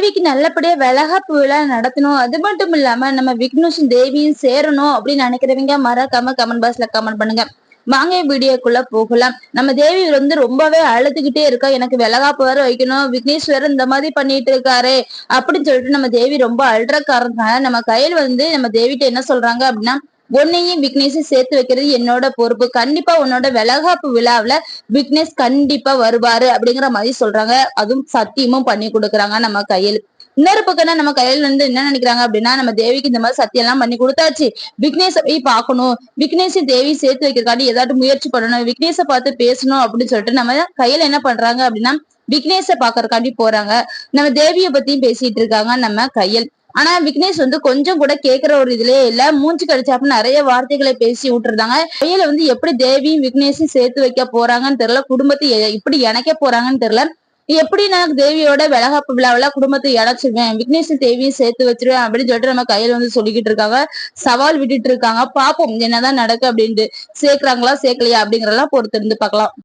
தேவிக்கு நல்லபடியா வளகாப்பு விழா நடத்தணும். அது மட்டும் இல்லாம நம்ம விக்னேஷும் தேவியும் சேரணும் அப்படின்னு நினைக்கிறவங்க மறக்காம கமெண்ட் பாக்ஸ்ல கமெண்ட் பண்ணுங்க. வாங்க வீடியோக்குள்ள போகலாம். நம்ம தேவி வந்து ரொம்பவே அழுதுகிட்டே இருக்கா. எனக்கு விலகாப்பு வேற வைக்கணும். விக்னேஷ் வேற இந்த மாதிரி பண்ணிட்டு இருக்காரு அப்படின்னு சொல்லிட்டு நம்ம தேவி ரொம்ப அழுற காரணத்தினால நம்ம கையில் வந்து நம்ம தேவிட்ட என்ன சொல்றாங்க அப்படின்னா உன்னையும் விக்னேஷும் சேர்த்து வைக்கிறது என்னோட பொறுப்பு. கண்டிப்பா உன்னோட விலகாப்பு விழாவில் விக்னேஷ் கண்டிப்பா வருவாரு அப்படிங்கிற மாதிரி சொல்றாங்க. அதுவும் சத்தியமும் பண்ணி கொடுக்குறாங்க நம்ம கையில். இன்னொரு பக்கம்னா நம்ம கையில இருந்து என்ன நினைக்கிறாங்க அப்படின்னா நம்ம தேவிக்கு இந்த மாதிரி சத்தியம் எல்லாம் பண்ணி கொடுத்தாச்சு. விக்னேஷ போய் பார்க்கணும். விக்னேஷும் தேவி சேர்த்து வைக்கிறக்காண்டி ஏதாவது முயற்சி பண்ணணும். விக்னேஷை பார்த்து பேசணும் அப்படின்னு சொல்லிட்டு நம்ம கையில என்ன பண்றாங்க அப்படின்னா விக்னேஷ பாக்குறக்காண்டி போறாங்க. நம்ம தேவிய பத்தியும் பேசிட்டு இருக்காங்க நம்ம கையல். ஆனா விக்னேஷ் வந்து கொஞ்சம் கூட கேக்குற ஒரு இதுலயே இல்ல. மூஞ்சி கடிச்சாப்புன்னு நிறைய வார்த்தைகளை பேசி விட்டுருந்தாங்க. கையில வந்து எப்படி தேவியும் விக்னேஷும் சேர்த்து வைக்க போறாங்கன்னு தெரியல. குடும்பத்தை இப்படி இணைக்க போறாங்கன்னு தெரியல. எப்படி நான் தேவியோட விலகாப்பு விழாவில் குடும்பத்தை இணைச்சிருவேன்? விக்னேஷ் தேவியும் சேர்த்து வச்சிருவேன் அப்படின்னு சொல்லிட்டு நம்ம கையில வந்து சொல்லிக்கிட்டு இருக்காங்க. சவால் விட்டுட்டு இருக்காங்க. பாப்போம் என்னதான் நடக்கு அப்படின்ட்டு. சேர்க்கறாங்களா சேர்க்கலையா அப்படிங்கறதெல்லாம் பொறுத்து இருந்து பார்க்கலாம்.